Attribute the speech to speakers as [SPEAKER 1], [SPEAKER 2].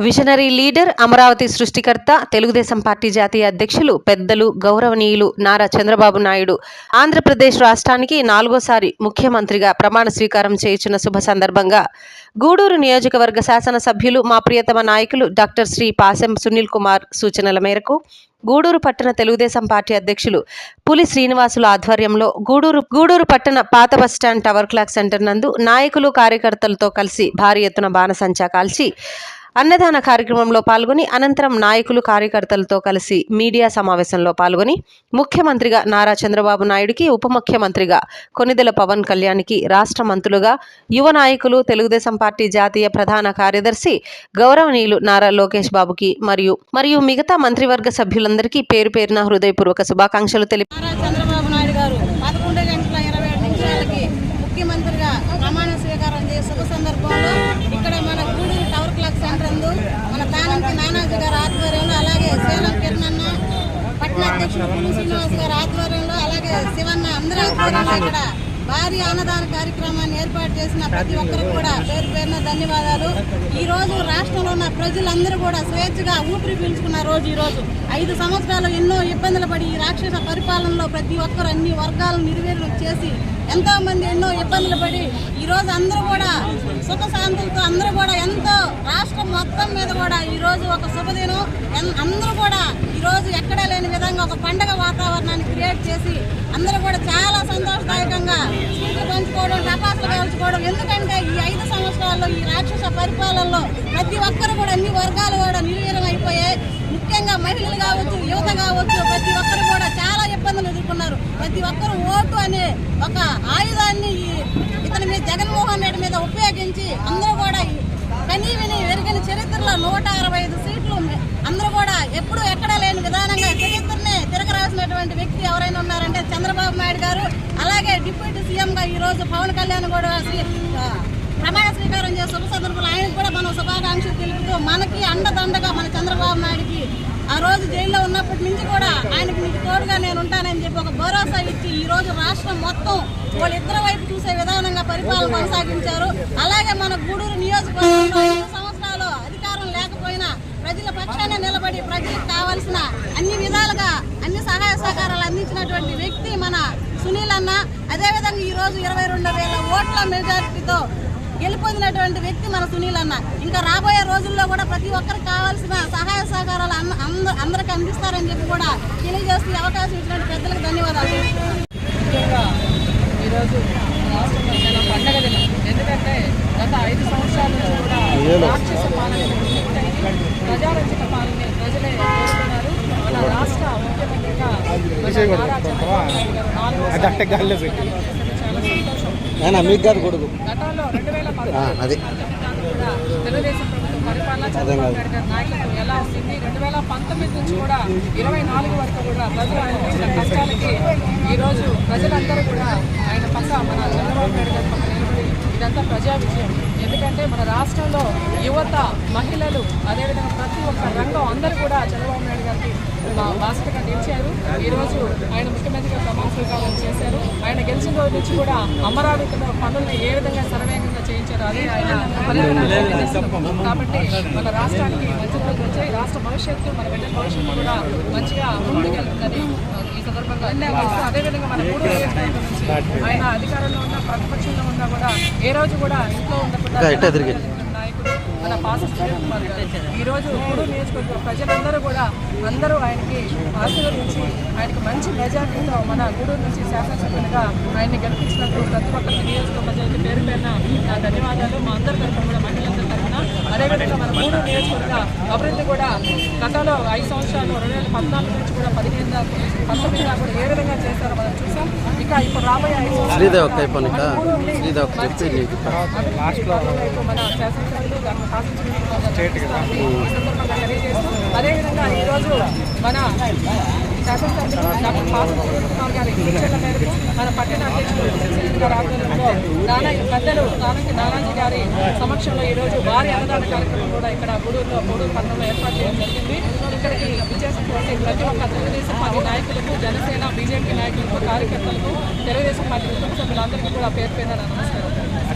[SPEAKER 1] Visionary leader Amaravati సృష్టికర్త Telugu Desam party జాతీయ అధ్యక్షులు పెద్దలు గౌరవనీయులు నారా చంద్రబాబు నాయుడు. ఆంధ్రప్రదేశ్ రాష్ట్రానికి నాలుగోసారి ముఖ్యమంత్రిగా ప్రమాణ స్వీకారం చేయుచున్న శుభ సందర్భంగా గూడూరు నియోజకవర్గ శాసనసభ్యులు మా ప్రియతమ నాయకులు డాక్టర్ శ్రీ పాసెం సునీల్ కుమార్ సూచనల మేరకు గూడూరు పట్టణ తెలుగుదేశం పార్టీ అధ్యక్షులు పులి శ్రీనివాసుల ఆధ్వర్యంలో గూడూరు గూడూరు పట్టణ పాత బస్టాండ్ టవర్ క్లాక్ సెంటర్ నందు నాయకులు కార్యకర్తలతో కలిసి భారీ ఎత్తున బాణసంచా కాల్చి అన్నదాన కార్యక్రమంలో పాల్గొని అనంతరం నాయకులు కార్యకర్తలతో కలిసి మీడియా సమావేశంలో పాల్గొని ముఖ్యమంత్రిగా నారా చంద్రబాబు నాయుడికి ఉప ముఖ్యమంత్రిగా కొనిదెల పవన్ కళ్యాణ్కి రాష్ట్ర మంత్రులుగా యువ నాయకులు తెలుగుదేశం పార్టీ జాతీయ ప్రధాన కార్యదర్శి గౌరవనీయులు నారా లోకేష్ బాబుకి మరియు మరియు మిగతా మంత్రివర్గ సభ్యులందరికీ పేరు పేరున హృదయపూర్వక శుభాకాంక్షలు తెలిపి
[SPEAKER 2] ముఖ్యమంత్రిగా ప్రమాణ స్వీకారం చేసే సందర్భంలో ఇక్కడ మన గూడూరు టవర్ నందు మన తానంకి నానాజీ గారి ఆధ్వర్యంలో అలాగే సేలం కిరణన్న పట్టణ అధ్యక్షుడు పులు శ్రీనివాస్ గారి ఆధ్వర్యంలో అలాగే శివన్న అందరూ ఆధ్వర్యంలో ఇక్కడ భారీ అన్నదాన కార్యక్రమాన్ని ఏర్పాటు చేసిన ప్రతి ఒక్కరికి కూడా పేరు పేరున ధన్యవాదాలు. ఈ రోజు రాష్ట్రంలో ఉన్న ప్రజలందరూ కూడా స్వేచ్ఛగా ఊపిరి పీల్చుకున్న రోజు ఈ రోజు. ఐదు సంవత్సరాలు ఎన్నో ఇబ్బందులు పడి ఈ రాక్షస పరిపాలనలో ప్రతి ఒక్కరు అన్ని వర్గాలను నిర్వీర్యం చేసి ఎంతో మంది ఎన్నో ఇబ్బందులు పడి ఈ రోజు అందరూ కూడా సుఖ శాంతులతో అందరూ కూడా ఎంతో రాష్ట్రం మొత్తం మీద కూడా ఈరోజు ఒక శుభదినం. ఎన్- అందరూ కూడా ఈరోజు ఎక్కడా లేని విధంగా ఒక పండగ వాతావరణాన్ని క్రియేట్ చేసి అందరూ కూడా చాలా సంతోషదాయకంగా స్వీట్లు పంచుకోవడం టపాసులు కాల్చుకోవడం. ఎందుకంటే ఈ ఐదు సంవత్సరాల్లో ఈ రాక్షస పరిపాలనలో ప్రతి ఒక్కరు కూడా అన్ని వర్గాలు కూడా నిర్వీరం అయిపోయాయి. ముఖ్యంగా మహిళలు కావచ్చు యువత కావచ్చు ప్రతి ఒక్కరు కూడా చాలా ఇబ్బందులు ఎదుర్కొన్నారు. ప్రతి ఒక్కరు ఓటు అనే ఒక ఆయుధాన్ని ఇతని మీద జగన్మోహన్ రెడ్డి మీద ఉపయోగించి అందరూ కూడా కనీవిని విని వెరిగిన చరిత్రలో నూట అరవై ఐదు సీట్లు అందరూ కూడా ఎప్పుడు ఎక్కడా లేని విధానంగా చరిత్రనే తిరగరాసినటువంటి వ్యక్తి ఎవరైనా ఉన్నారంటే చంద్రబాబు నాయుడు గారు అలాగే డిప్యూటీ సీఎంగా ఈరోజు పవన్ కళ్యాణ్ కూడా ప్రమాణ స్వీకారం చేసే శుభ సందర్భంలో ఆయనకు కూడా మనం శుభాకాంక్షలు తెలుపుతూ మనకి అండదండగా మన చంద్రబాబు నాయుడికి ఆ రోజు జైల్లో ఉన్నప్పటి నుంచి కూడా ఆయనకి మీకు తోడుగా నేను ఉంటానని చెప్పి ఒక భరోసా ఇచ్చి ఈ రోజు రాష్ట్రం మొత్తం వాళ్ళిద్దరి వైపు చూసే విధానంగా పరిపాలన కొనసాగించారు. అలాగే మన గూడూరు నియోజకవర్గంలో ఐదు సంవత్సరాలు అధికారం లేకపోయినా ప్రజల పక్షాన నిలబడి ప్రజలకు కావాల్సిన అన్ని విధాలుగా అన్ని సహాయ సహకారాలు అందించినటువంటి వ్యక్తి మన సునీల్ అన్న అదేవిధంగా ఈ రోజు ఇరవై రెండు వేల ఓట్ల మెజారిటీతో గెలుపొందినటువంటి వ్యక్తి మన సునీల్ అన్న. ఇంకా రాబోయే రోజుల్లో కూడా ప్రతి ఒక్కరికి కావాల్సిన సహాయ సహకారాలు అన్న- అంద- అందరికి అందిస్తారని చెప్పి కూడా తెలియజేస్తూ అవకాశం ఇచ్చినటువంటి పెద్దలకు ధన్యవాదాలు.
[SPEAKER 3] ఈరోజు రాష్ట్రంలో చాలా పండగ దినం. ఎందుకంటే గత ఐదు సంవత్సరాల నుంచి కూడా రాక్షస పాలన ప్రజారంజక పాలన ప్రజలే కోరుకున్నారు మన రాష్ట్ర ముఖ్యమంత్రిగా నాలుగో
[SPEAKER 4] నేను మీకు కాదు కొడుకు. అది.
[SPEAKER 3] పంతొమ్మిది నుంచి కూడా ఇరవై నాలుగు వరకు కూడా ప్రజలు కష్టాలకి ఈరోజు ప్రజలందరూ కూడా ఆయన పక్క మన చంద్రబాబు నాయుడు గారి పక్క నిలబడి ఇదంతా ప్రజా విజయం. ఎందుకంటే మన రాష్ట్రంలో మహిళలు అదేవిధంగా ప్రతి ఒక్క రంగం అందరూ కూడా చంద్రబాబు నాయుడు గారికి మా బాధ్యతగా నిలిచారు. ఈరోజు ఆయన ముఖ్యమంత్రిగా ప్రమాణ స్వీకారం చేశారు. ఆయన గెలిచిన రోజు నుంచి కూడా అమరావతిలో పనులను ఏ విధంగా సర్వేగంగా చేయించారు అదే ఆయన కాబట్టి మన రాష్ట్రానికి మంచి రోజులు వచ్చాయి. రాష్ట్ర భవిష్యత్తు మన బిడ్డ భవిష్యత్తు కూడా మంచిగా ముందుకెళ్తుందని ఈ సందర్భంగా అదేవిధంగా మన మూడు ఆయన అధికారంలో ఉన్న ప్రతిపక్షంలో ఉన్నా కూడా ఏ రోజు కూడా ఇంట్లో ఉండకుండా మన పాస ఈరోజు ఈ రోజు మూడు నియోజకవర్గ ప్రజలందరూ కూడా అందరూ ఆయనకి ఆశీర్వదించి ఆయనకి మంచి మెజార్టీతో మన గూడూరు నుంచి శాసనసభ్యులుగా ఆయన్ని గెలిపించినందుకు ప్రతి ఒక్కరి నియోజకవర్గ ప్రజలకి పేరు పేరున ధన్యవాదాలు. మా అందరి తరఫున కూడా మహిళలందరి అదేవిధంగా మన గూడూరు నియోజకవర్గ అభివృద్ధి కూడా గతంలో ఐదు సంవత్సరాలు రెండు వేల పద్నాలుగు నుంచి కూడా పదిహేను పంతొమ్మిది దాకా కూడా ఏ విధంగా చేశారో మనం చూసాం ఇక ఇప్పుడు రాబోయే ఐదు సంవత్సరాలు అదేవిధంగా ఈరోజు మన శాసనసభ్యులు డాక్టర్ కాసం శ్రీనివాస్ గారి సూచనల మేరకు మన పట్టణ అధ్యక్షులు గారి ఆధ్వర్యంలో నానా పెద్దలు నానాజీ నానాజీ గారి సమక్షంలో ఈరోజు భారీ అన్నదాన కార్యక్రమం కూడా ఇక్కడ గూడూరులో గూడూరు పట్టణంలో ఏర్పాటు చేయడం జరిగింది ఇక్కడికి విచ్చేసినటువంటి ప్రతి ఒక్క తెలుగుదేశం పార్టీ నాయకులకు జనసేన బీజేపీ నాయకులకు కార్యకర్తలకు తెలుగుదేశం పార్టీ కుటుంబ సభ్యులందరికీ కూడా పేరు పేరు నమస్కారం.